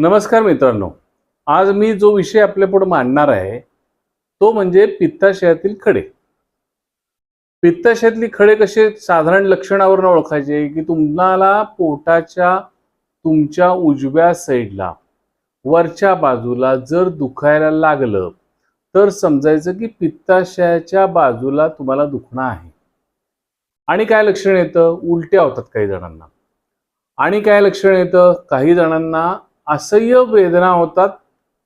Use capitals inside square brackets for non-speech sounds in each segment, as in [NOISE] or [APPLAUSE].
नमस्कार मित्रांनो. आज मी जो विषय आपल्यापुढे मांडणार आहे तो म्हणजे पित्ताशयातील खडे. पित्ताशयातली खडे कसे साधारण लक्षणावरून ओळखायचे की तुम्हाला पोटाच्या तुमच्या उजव्या साईडला वरच्या बाजूला जर दुखायला लागलं तर समजायचं की पित्ताशयाच्या बाजूला तुम्हाला दुखणं आहे. आणि काय लक्षण येतं? उलट्या होतात काही जणांना. आणि काय लक्षण येतं? काही जणांना असह्य वेदना होतात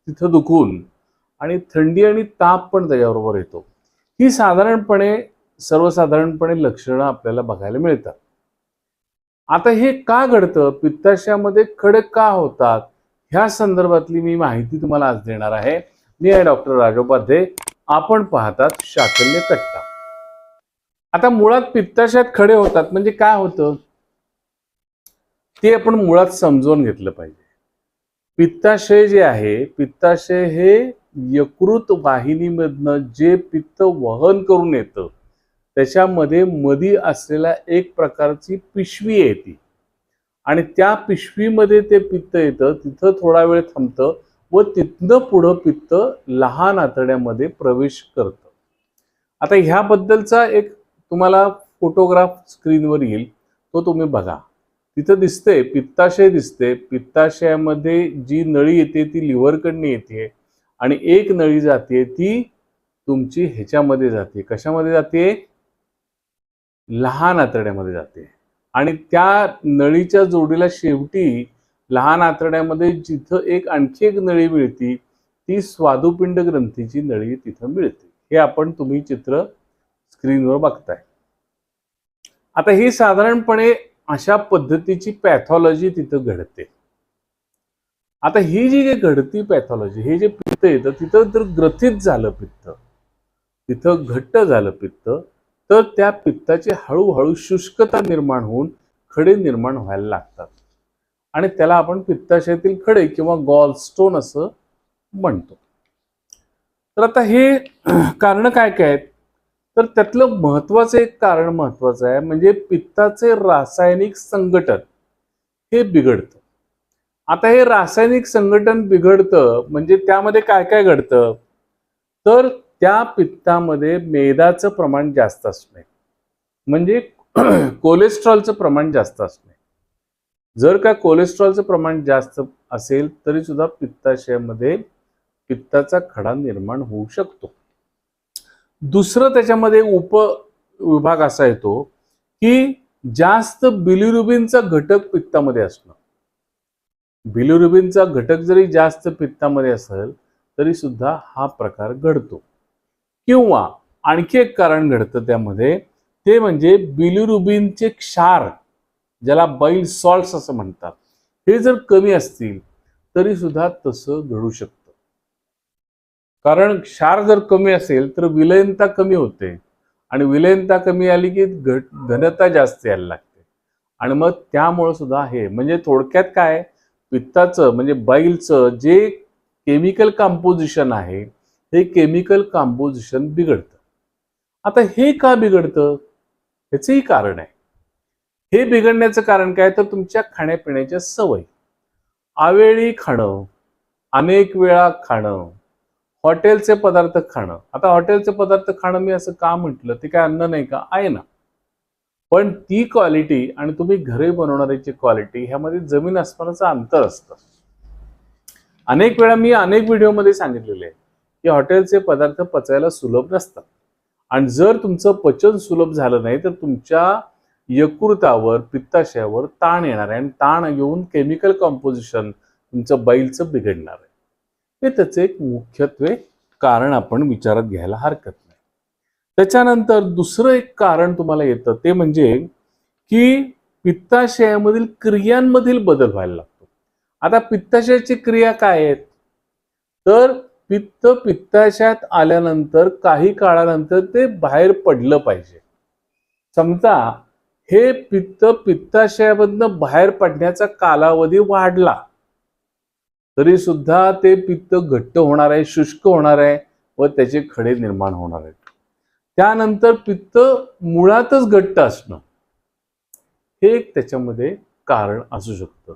तिथं दुखून. आणि थंडी आणि ताप पण त्याच्याबरोबर येतो. ही साधारणपणे सर्वसाधारणपणे लक्षणं आपल्याला बघायला मिळतात. आता हे का घडतं? पित्ताशयामध्ये खडक का होतात? ह्या संदर्भातली मी माहिती तुम्हाला आज देणार आहे. मी आहे डॉक्टर राजोपाध्ये आपण पाहतात शाकल्य कट्टा. आता मुळात पित्ताशयात खडे होतात म्हणजे काय होतं? ते आपण मुळात समजून घेतलं पाहिजे. पित्ताशय जे आहे पित्ताशय हे यकृत वाहिनीमधनं जे पित्त वहन करून येतं त्याच्यामध्ये मधी असलेल्या एक प्रकारची पिशवी येते. आणि त्या पिशवीमध्ये ते पित्त येतं तिथं थोडा वेळ थांबतं व तिथनं पुढं पित्त लहान आतड्यामध्ये प्रवेश करतं. आता ह्याबद्दलचा एक तुम्हाला फोटोग्राफ स्क्रीनवर येईल तो तुम्ही बघा. तिथं दिसते पित्ताशय दिसते पित्ताशयामध्ये जी नळी येते ती लिव्हरकडनं येते आणि एक नळी जाते ती तुमची ह्याच्यामध्ये जाते. कशामध्ये जाते? लहान आतड्यामध्ये जाते. आणि त्या नळीच्या जोडीला शेवटी लहान आतड्यामध्ये जिथं एक आणखी एक नळी मिळती ती स्वादुपिंड ग्रंथीची नळी तिथं मिळते. हे आपण तुम्ही चित्र स्क्रीनवर बघताय. आता ही साधारणपणे अशा पद्धतीची पॅथॉलॉजी तिथं घडते. आता ही जी काही घडती पॅथॉलॉजी हे जे पित्त येतं तिथं जर ग्रथित झालं पित्त तिथं घट्ट झालं पित्त तर त्या पित्ताची हळूहळू शुष्कता निर्माण होऊन खडे निर्माण व्हायला लागतात. आणि त्याला आपण पित्ताशयातील खडे किंवा गॉलस्टोन असं म्हणतो. तर आता हे [CLEARS THROAT] कारण काय काय आहेत? तर त्यातलं महत्वाचं एक कारण महत्वाचं आहे म्हणजे पित्ताचे रासायनिक संघटन हे बिघडतं. आता हे रासायनिक संघटन बिघडतं म्हणजे त्यामध्ये काय काय घडतं? तर त्या पित्तामध्ये मेदाचं प्रमाण जास्त असणे. म्हणजे [CLEARS THROAT] कोलेस्ट्रॉलचं प्रमाण जास्त असणे. जर का कोलेस्ट्रॉलचं प्रमाण जास्त असेल तरी सुद्धा पित्ताशयामध्ये पित्ताचा खडा निर्माण होऊ शकतो. दुसरं त्याच्यामध्ये उप विभाग असा येतो की जास्त बिलिरुबिनचा घटक पित्तामध्ये असणं. बिलिरुबिनचा घटक जरी जास्त पित्तामध्ये असेल तरी सुद्धा हा प्रकार घडतो. किंवा आणखी एक कारण घडतं त्यामध्ये ते म्हणजे बिलिरुबिनचे क्षार ज्याला बाईल सॉल्ट्स असं म्हणतात हे जर कमी असतील तरी सुद्धा तसं घडू शकतं. कारण क्षार जर कमी असेल तर विलयनता कमी होते. आणि विलयनता कमी आली की घट घनता जास्त यायला लागते. आणि मग त्यामुळं सुद्धा हे म्हणजे थोडक्यात काय पित्ताचं म्हणजे बाईलचं जे केमिकल कॉम्पोजिशन आहे हे केमिकल कॉम्पोजिशन बिघडतं. आता हे का बिघडतं? ह्याचंही कारण आहे. हे बिघडण्याचं कारण काय? तर तुमच्या खाण्यापिण्याच्या सवयी. आवेळी खाणं अनेक वेळा खाणं हॉटेलचे पदार्थ खाणं. आता हॉटेलचे पदार्थ खाणं मी असं का म्हटलं? ते काय अन्न नाही का? आहे ना. पण ती क्वालिटी आणि तुम्ही घरी बनवणाऱ्याची क्वालिटी ह्यामध्ये जमीन आसमानाचं अंतर असतं. अनेक वेळा मी अनेक व्हिडिओमध्ये सांगितलेले आहे की हॉटेलचे पदार्थ पचायला सुलभ नसतात. आणि जर तुमचं पचन सुलभ झालं नाही तर तुमच्या यकृतावर पित्ताशयावर ताण येणार आहे आणि ताण येऊन केमिकल कॉम्पोजिशन तुमचं बैलचं बिघडणार आहे. हे त्याचं एक मुख्यत्वे कारण आपण विचारात घ्यायला हरकत नाही. त्याच्यानंतर दुसरं एक कारण तुम्हाला येतं ते म्हणजे की पित्ताशयामधील क्रियांमधील बदल व्हायला लागतो. आता पित्ताशयाची क्रिया काय आहेत? तर पित्त पित्ताशयात आल्यानंतर काही काळानंतर ते बाहेर पडलं पाहिजे. समजा हे पित्त पित्ताशयामधनं बाहेर पडण्याचा कालावधी वाढला. तरी सुद्धा ते पित्त घट्ट होणार आहे शुष्क होणार आहे व त्याचे खडे निर्माण होणार आहेत. त्यानंतर पित्त मुळातच घट्ट असणं हे एक त्याच्यामध्ये कारण असू शकतं.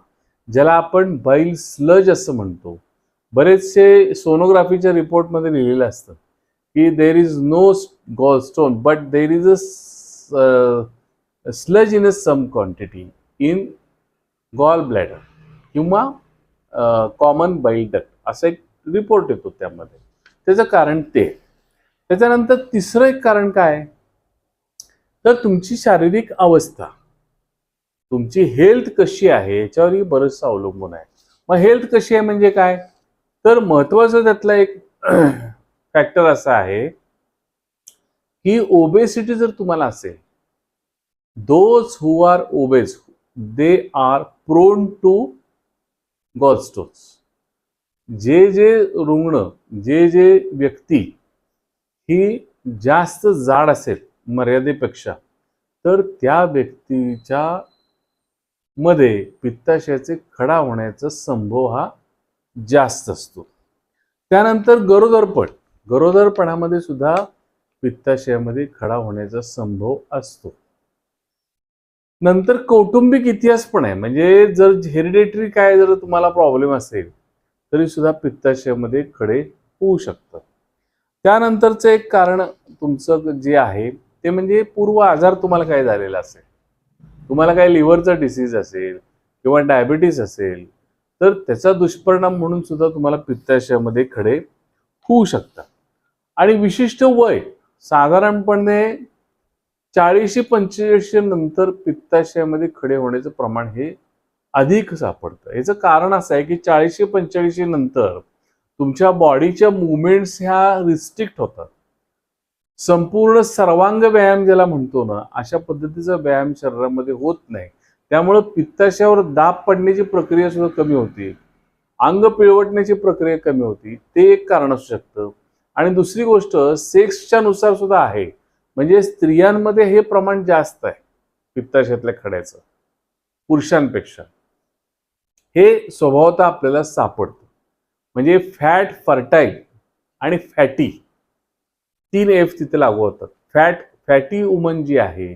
ज्याला आपण बैल स्लज असं म्हणतो. बरेचसे सोनोग्राफीच्या रिपोर्टमध्ये लिहिलेलं असतं की there is no gall stone but there is a sludge in a some quantity in gall bladder किंवा कॉमन बाईल डक्ट असा एक रिपोर्ट येतो त्यामध्ये. त्याचं कारण ते. त्याच्यानंतर तिसरं एक कारण काय? तर तुमची शारीरिक अवस्था. तुमची हेल्थ कशी आहे याच्यावरही बरंचसं अवलंबून आहे. मग हेल्थ कशी आहे म्हणजे काय? तर महत्वाचं त्यातला एक [CLEARS THROAT] फॅक्टर असा आहे की ओबेसिटी जर तुम्हाला असेल those who are obese they are prone to gallstones जे जे रुग्ण जे जे व्यक्ती ही जास्त जाड असेल मर्यादेपेक्षा तर त्या व्यक्तीच्या मध्ये पित्ताशयाचे खडा होण्याचा संभव हा जास्त असतो. त्यानंतर गरोदरपण. गरोदरपणामध्ये सुद्धा पित्ताशयामध्ये खडा होण्याचा संभव असतो. नंतर कौटुंबिक इतिहास पण आहे. म्हणजे जर हेरिडेटरी काय जर तुम्हाला प्रॉब्लेम असेल तरी सुद्धा पित्ताशयामध्ये खडे होऊ शकतात. त्यानंतरचं एक कारण तुमचं जे आहे ते म्हणजे पूर्व आजार तुम्हाला काय झालेला असेल. तुम्हाला काय लिव्हरचा डिसीज असेल किंवा डायबिटीस असेल तर त्याचा दुष्परिणाम म्हणून सुद्धा तुम्हाला पित्ताशयामध्ये खडे होऊ शकतात. आणि विशिष्ट वय साधारणपणे चाळीसशे पंचेचाळीसशे नंतर पित्ताशयामध्ये खडे होण्याचं प्रमाण हे अधिक सापडतं. याचं कारण असं आहे की चाळीसशे पंचेचाळीसशे नंतर तुमच्या बॉडीच्या मुवमेंट्स ह्या रिस्ट्रिक्ट होतात. संपूर्ण सर्वांग व्यायाम ज्याला म्हणतो ना अशा पद्धतीचा व्यायाम शरीरामध्ये होत नाही. त्यामुळं पित्ताशयावर दाब पडण्याची प्रक्रिया सुद्धा कमी होती. अंग पिळवटण्याची प्रक्रिया कमी होती. ते एक कारण असू शकतं. आणि दुसरी गोष्ट सेक्सच्या नुसार सुद्धा आहे. म्हणजे स्त्रियांमध्ये हे प्रमाण जास्त आहे पित्ताशयातल्या खड्याचं पुरुषांपेक्षा. हे स्वभावतः आपल्याला सापडतं. म्हणजे फॅट फर्टाईल आणि फॅटी तीन एफ तिथे लागू होतात. फॅट फॅटी वुमन जी आहे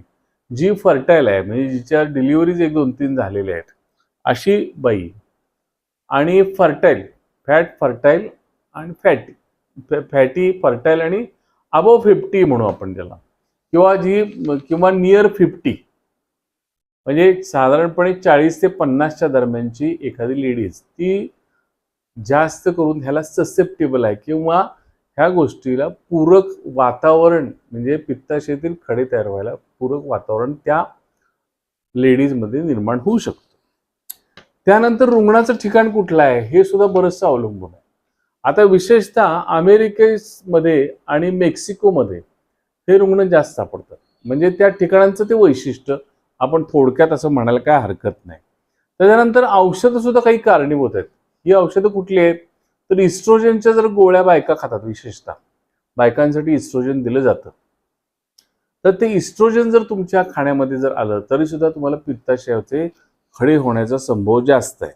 जी फर्टाईल आहे म्हणजे जिच्या डिलिव्हरीज एक दोन तीन झालेल्या आहेत अशी बाई आणि फर्टाईल फॅट फर्टाईल आणि फॅटी फॅटी फर्टाईल आणि अबव फिफ्टी म्हणू आपण त्याला. किंवा जी किंवा नियर फिफ्टी म्हणजे साधारणपणे चाळीस ते पन्नासच्या दरम्यानची एखादी लेडीज ती जास्त करून ह्याला ससेप्टेबल आहे किंवा ह्या गोष्टीला पूरक वातावरण म्हणजे पित्ताशयातील खडे तयार व्हायला पूरक वातावरण त्या लेडीजमध्ये निर्माण होऊ शकतं. त्यानंतर रुग्णाचं ठिकाण कुठलं आहे हे सुद्धा बरंचसं अवलंबून आहे. आता विशेषतः अमेरिकेमध्ये आणि मेक्सिकोमध्ये हे रुग्ण जास्त सापडतात. म्हणजे त्या ठिकाणांचं ते वैशिष्ट्य आपण थोडक्यात असं म्हणायला काय हरकत नाही. त्याच्यानंतर औषधं सुद्धा काही कारणीभूत आहेत. ही औषधं कुठली आहेत? तर इस्ट्रोजनच्या जर गोळ्या बायका खातात विशेषतः. बायकांसाठी इस्ट्रोजन दिलं जातं. तर ते इस्ट्रोजन जर तुमच्या खाण्यामध्ये जर आलं तरी सुद्धा तुम्हाला पित्ताशयाचे खडे होण्याचा संभव जास्त आहे.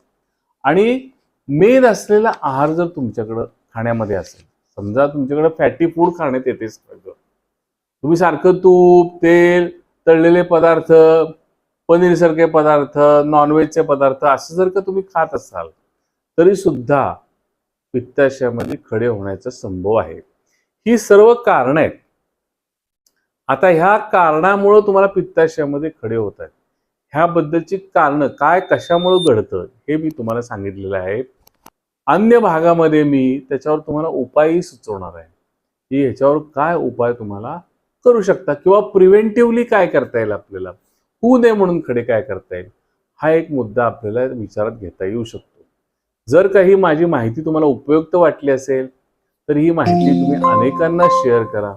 आणि मेद असलेला आहार जर तुमच्याकडं खाण्यामध्ये असेल समजा तुमच्याकडे फॅटी फूड खाण्यात येतेच तुम्ही सारखं तूप तेल तळलेले पदार्थ पनीरसारखे पदार्थ नॉनव्हेजचे पदार्थ असं जर का तुम्ही खात असाल तरी सुद्धा पित्ताशयामध्ये खडे होण्याचा संभव आहे. ही सर्व कारण आहेत. आता ह्या कारणामुळं तुम्हाला पित्ताशयामध्ये खडे होत आहेत. ह्याबद्दलची कारणं काय कशामुळं घडतं हे मी तुम्हाला सांगितलेलं आहे. अन्य भागामध्ये मी त्याच्यावर तुम्हाला उपायही सुचवणार आहे. की ह्याच्यावर काय उपाय तुम्हाला करू शकता किंवा प्रिव्हेंटिव्हली काय करता येईल आपल्याला? होऊ नये म्हणून खडे काय करता येईल? हा एक मुद्दा आपल्याला विचारात घेता येऊ शकतो. जर काही माझी माहिती तुम्हाला उपयुक्त वाटली असेल तर ही माहिती तुम्ही अनेकांना शेअर करा.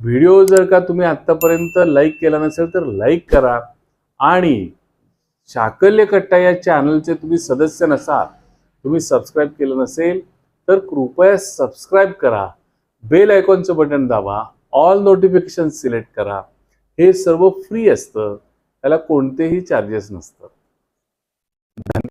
व्हिडिओ जर का तुम्ही आत्तापर्यंत लाईक केला नसेल तर लाईक करा. आणि शाकल्य कट्टा या चॅनलचे तुम्ही सदस्य नसाल तुम्ही सबस्क्राईब केलं नसेल तर कृपया सबस्क्राईब करा. बेल आयकॉनचं बटन दाबा. ऑल नोटिफिकेशन सिलेक्ट करा. हे सर्व फ्री असतं. त्याला कोणतेही चार्जेस नसतात. धन्यवाद